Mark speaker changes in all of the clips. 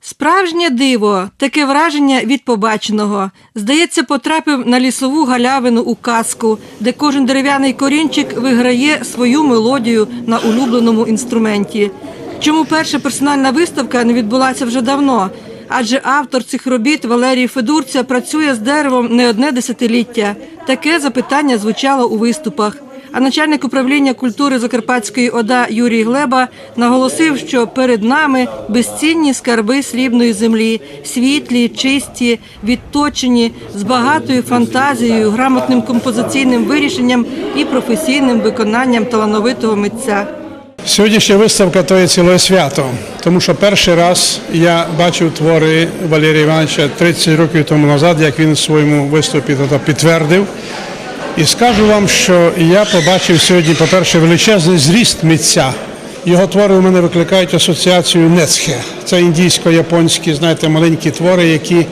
Speaker 1: Справжнє диво, таке враження від побаченого. Здається, потрапив на лісову галявину у казку, де кожен дерев'яний корінчик виграє свою мелодію на улюбленому інструменті. Чому перша персональна виставка не відбулася вже давно? Адже автор цих робіт Валерій Федурця працює з деревом не одне десятиліття. Таке запитання звучало у виступах. А начальник управління культури Закарпатської ОДА Юрій Глеба наголосив, що перед нами безцінні скарби срібної землі, світлі, чисті, відточені, з багатою фантазією, грамотним композиційним вирішенням і професійним виконанням талановитого митця.
Speaker 2: Сьогоднішня виставка то є ціле свято, тому що перший раз я бачив твори Валерія Івановича 30 років тому назад, як він в своєму виступі підтвердив. І скажу вам, що я побачив сьогодні, по-перше, величезний зріст митця. Його твори у мене викликають асоціацію Нецхе. Це індійсько-японські, знаєте, маленькі твори, які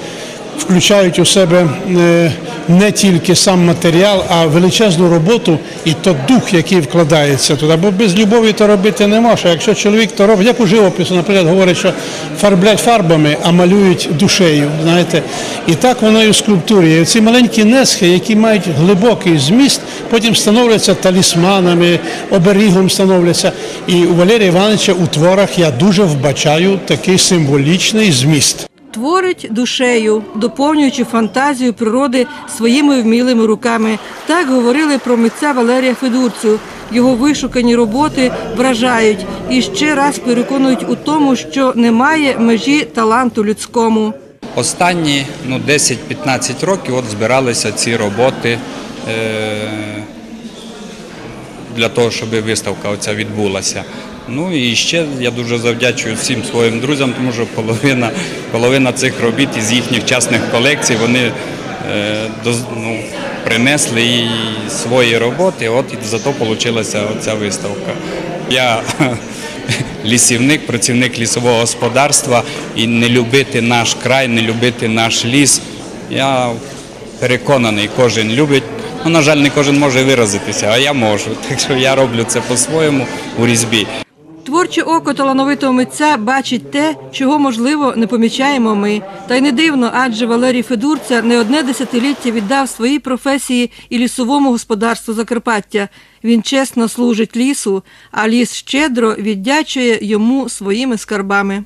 Speaker 2: включають у себе е, не тільки сам матеріал, а величезну роботу і то дух, який вкладається туди. Бо без любові то робити не може. Якщо чоловік то робить, як у живопису, наприклад, говорить, що фарблять фарбами, а малюють душею. Знаєте, і так воно і в скульптурі. І ці маленькі несхи, які мають глибокий зміст, потім становляться талісманами, оберігом становляться. І у Валерія Івановича у творах я дуже вбачаю такий символічний зміст.
Speaker 1: Творить душею, доповнюючи фантазію природи своїми вмілими руками. Так говорили про митця Валерія Федурцю. Його вишукані роботи вражають і ще раз переконують у тому, що немає межі таланту людському.
Speaker 3: Останні ну, 10-15 років от збиралися ці роботи е, для того, щоб виставка оця відбулася. Ну і ще я дуже завдячую всім своїм друзям, тому що половина, половина цих робіт із їхніх частних колекцій вони е, ну, принесли і свої роботи, от і зато вийшла оця виставка. Я лісівник, працівник лісового господарства і не любити наш край, не любити наш ліс. Я переконаний, кожен любить. Ну, на жаль, не кожен може виразитися, а я можу. Так що я роблю це по-своєму у різьбі.
Speaker 1: Творче око талановитого митця бачить те, чого можливо не помічаємо ми. Та й не дивно, адже Валерій Федурця не одне десятиліття віддав своїй професії і лісовому господарству Закарпаття. Він чесно служить лісу, а ліс щедро віддячує йому своїми скарбами.